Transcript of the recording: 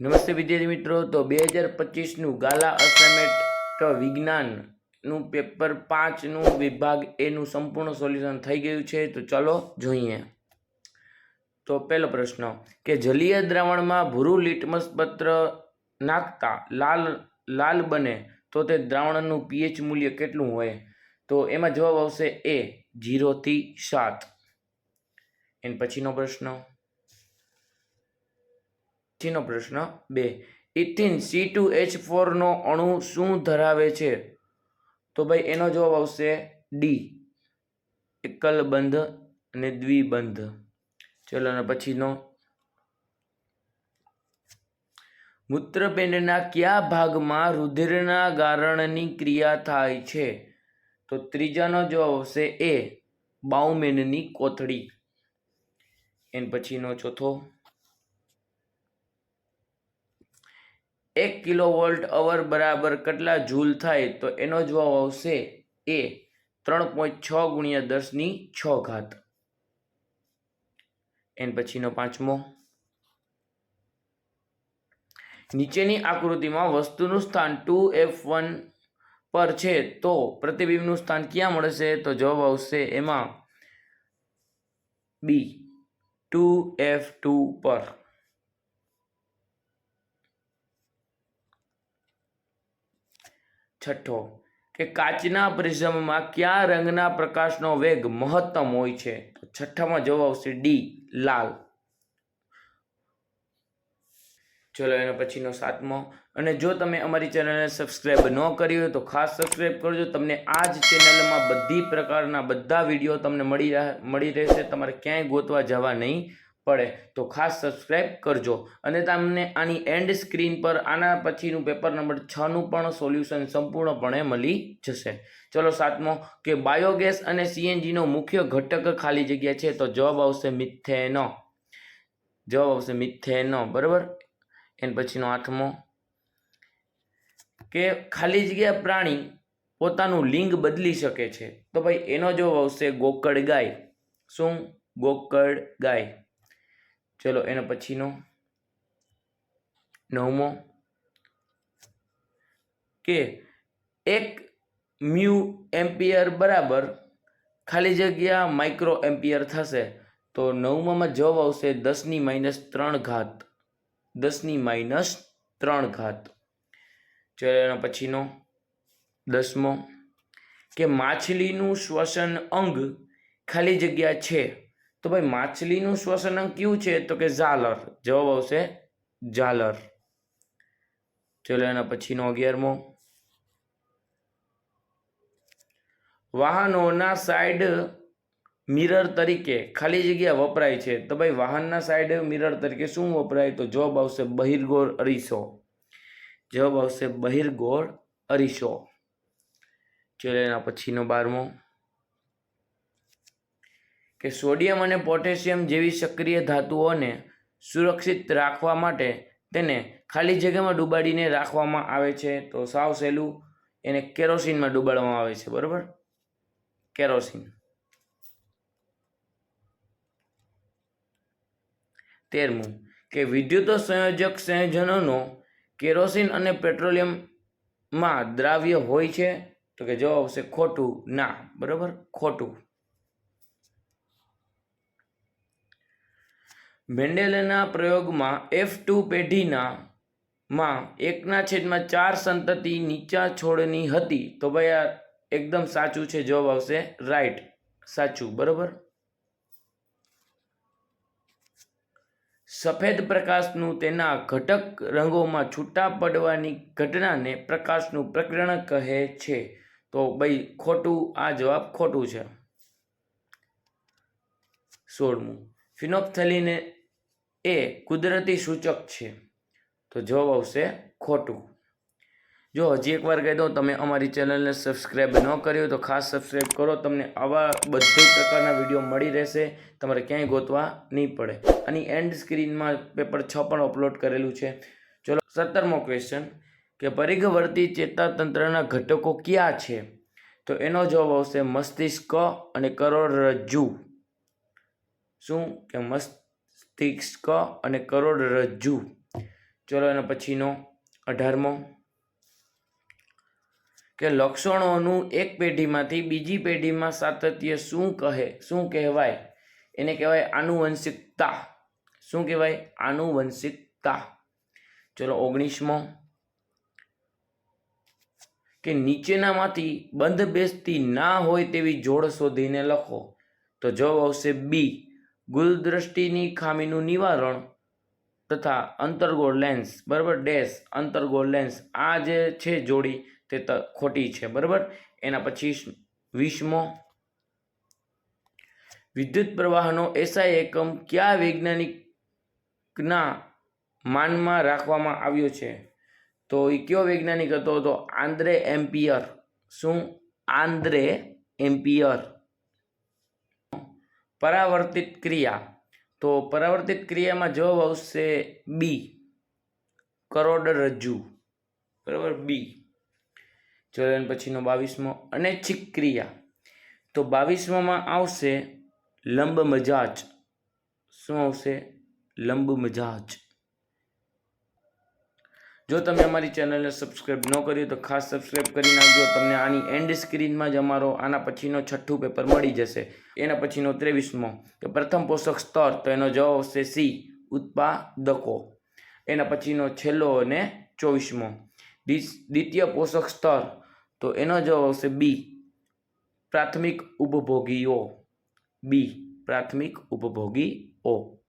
નમસ્તે વિદ્યાર્થી મિત્રો. તો બે હજાર પચીસનું ગાલા અસાઇમેન્ટ વિજ્ઞાનનું પેપર પાંચનું વિભાગ એનું સંપૂર્ણ સોલ્યુશન થઈ ગયું છે. તો ચલો જોઈએ. તો પહેલો પ્રશ્ન, કે જલીય દ્રાવણમાં ભૂરું લિટમસ પત્ર નાખતા લાલ લાલ બને તો તે દ્રાવણનું પીએચ મૂલ્ય કેટલું હોય? તો એમાં જવાબ આવશે એ જીરોથી સાત. એન પછીનો પ્રશ્ન પછીનો પ્રશ્ન બે. ઇથિન સી ટુ એચ ફોરનો અણુ શું ધરાવે છે? તો ભાઈ એનો જવાબ આવશે ડી એકલ બંધ અને દ્વિબંધ. ચલો અને પછીનો. મૂત્રપિંડના કયા ભાગમાં રુધિરના ગારણની ક્રિયા થાય છે? તો ત્રીજાનો જવાબ આવશે એ બાઉમેનની કોથળી. એન પછીનો ચોથો. એક કિલો વોલ્ટ અવર બરાબર કેટલા જૂલ થાય તો એનો જવાબ આવશે એ ત્રણ પોઈન્ટ છ ગુણ્યા દસની છ ઘાત. એન પછીનો પાંચમો. નીચેની આકૃતિમાં વસ્તુનું સ્થાન ટુ એફ વન પર છે તો પ્રતિબિંબનું સ્થાન ક્યાં મળશે? તો જવાબ આવશે એમાં બી ટુ એફ ટુ પર. છઠ્ઠો, કે કાચના પ્રિઝમમાં કયા રંગના પ્રકાશનો વેગ મહત્તમ હોય છે? તો છઠ્ઠામાં જવાબ આવશે ડી લાલ. ચલો, એનો પછીનો સાતમો. અને જો તમે અમારી ચેનલને સબસ્ક્રાઈબ ન કરી હોય તો ખાસ સબસ્ક્રાઈબ કરજો. તમને આ જ ચેનલમાં બધી પ્રકારના બધા વીડિયો તમને મળી મળી રહેશે. તમારે ક્યાંય ગોતવા જવા નહીં. પડે, તો ખાસ સબસ્ક્રાઈબ કરજો. અને તમને આની એન્ડ સ્ક્રીન પર આના પછીનું પેપર નંબર છનું પણ સોલ્યુશન સંપૂર્ણપણે મળી જશે. ચલો સાતમો, કે બાયોગેસ અને સીએનજીનો મુખ્ય ઘટક ખાલી જગ્યા છે, તો જવાબ આવશે મિથેનો. જવાબ આવશે મિથેનો, બરાબર? એન પછીનો આઠમો, કે ખાલી જગ્યા પ્રાણી પોતાનું લિંગ બદલી શકે છે. તો ભાઈ એનો જવાબ આવશે ગોકળ ગાય શું? ગોકળ ગાય ચલો, એનો પછીનો. નવમો. કે એક મ્યુ એમ્પિયર બરાબર ખાલી જગ્યા માઇક્રો એમ્પિયર થશે. તો નવમામાં જવાબ આવશે દસની માઇનસ ત્રણ ઘાત. દસની માઇનસ ત્રણ ઘાત. ચલો, એના પછીનો. દસમો. કે માછલીનું શ્વસન અંગ ખાલી જગ્યા છે. તો ભાઈ માછલીનું શ્વસન અંગ કયું છે? તો કે ઝાલર. જવાબ આવશે ઝાલર. ચલો એના પછીનો અગિયારમો. વાહનોના સાઈડ મિરર તરીકે ખાલી જગ્યા વપરાય છે. તો ભાઈ વાહનના સાઈડ મિરર તરીકે શું વપરાય? તો જવાબ આવશે બહિર્ગોળ અરીસો. જવાબ આવશે બહિર્ગોળ અરીસો. ચલો એના પછીનો બારમો. કે સોડિયમ અને પોટેશિયમ જેવી સક્રિય ધાતુઓને સુરક્ષિત રાખવા માટે તેને ખાલી જગ્યામાં ડૂબાડીને રાખવામાં આવે છે. તો સાવ સહેલું એને કેરોસીનમાં ડૂબાડવામાં આવે છે, બરાબર? કેરોસીન. તેરમું, કે વિદ્યુત સંયોજક સંયોજનોનો કેરોસીન અને પેટ્રોલિયમમાં દ્રાવ્ય હોય છે. તો કે જવાબ આવશે ખોટું. ના, બરાબર? ખોટું. મેન્ડેલના પ્રયોગમાં એફ ટુ પેઢીના માં એકના છેદમાં ચાર સંતતિ નીચા છોડની હતી. તો ભાઈ આ એકદમ સાચું છે, જવાબ આવશે રાઈટ. સાચું, બરાબર? સફેદ પ્રકાશનું તેના ઘટક રંગોમાં છૂટા પડવાની ઘટનાને પ્રકાશનું પ્રકરણ કહે છે. તો ભાઈ ખોટું, આ જવાબ ખોટું છે. સોળમું. ફિનોપ્થેલિને એ કુદરતી સૂચક છે. તો જવાબ આવશે ખોટું. જો હજી એકવાર કહી દઉં, તમે અમારી ચેનલને સબસ્ક્રાઈબ ન કર્યો તો ખાસ સબસ્ક્રાઈબ કરો. તમને આવા બધા પ્રકારના વીડિયો મળી રહેશે. તમારે ક્યાંય ગોતવા નહીં પડે. અને એન્ડ સ્ક્રીનમાં પેપર છ પણ અપલોડ કરેલું છે. ચલો, સત્તરમો ક્વેશ્ચન કે પરિઘવર્તી ચેતાતંત્રના ઘટકો ક્યાં છે? તો એનો જવાબ આવશે મસ્તિષ્ક અને કરોડરજ્જુ. શું? કે મસ્તિષ્ક અને કરોડરજ્જુ ચલો એના પછીનો, અઢારમો. કે લક્ષણોનું એક પેઢીમાંથી બીજી પેઢીમાં સાતત્ય શું કહે, શું કહેવાય? એને કહેવાય આનુવંશિકતા. શું કહેવાય? આનુવંશિકતા. ચલો ઓગણીસમો. કે નીચેનામાંથી બંધ બેસતી ના હોય તેવી જોડ શોધીને લખો. તો જવાબ આવશે બી. ગુલદ્રષ્ટિની ખામીનું નિવારણ તથા અંતર્ગોળ લેન્સ બરાબર? ડેશ અંતર્ગોળ લેન્સ આ જે છે જોડી તે ખોટી છે, બરાબર? એના પછી વીસમો વિદ્યુત પ્રવાહનો એસઆઈ એકમ કયા વૈજ્ઞાનિકના માનમાં રાખવામાં આવ્યો છે? તો એ કયો વૈજ્ઞાનિક હતો? તો આંદ્રે એમ્પિયર. શું? Andre Ampere. પરાવર્તિત ક્રિયા. તો પરાવર્તિત ક્રિયામાં જવાબ આવશે બી કરોડરજ્જુ બરાબર? બી ચલો પછીનો બાવીસમો અનૈચ્છિક ક્રિયા. તો બાવીસમોમાં આવશે લંબ મજાજ શું આવશે? લંબ મજાજ જો તમે અમારી ચેનલને સબસ્ક્રાઈબ ન કરી તો ખાસ સબસ્ક્રાઇબ કરી નાખજો. તમને આની એન્ડ સ્ક્રીનમાં જ અમારો આના પછીનો છઠ્ઠું પેપર મળી જશે. એના પછીનો ત્રેવીસમો. કે પ્રથમ પોષક સ્તર તો એનો જવાબ આવશે સી, ઉત્પાદકો. એના પછીનો છેલ્લો અને ચોવીસમો. દ્વિ- દ્વિતીય પોષક સ્તર તો એનો જવાબ આવશે બી, પ્રાથમિક ઉપભોગીઓ. બી, પ્રાથમિક ઉપભોગીઓ.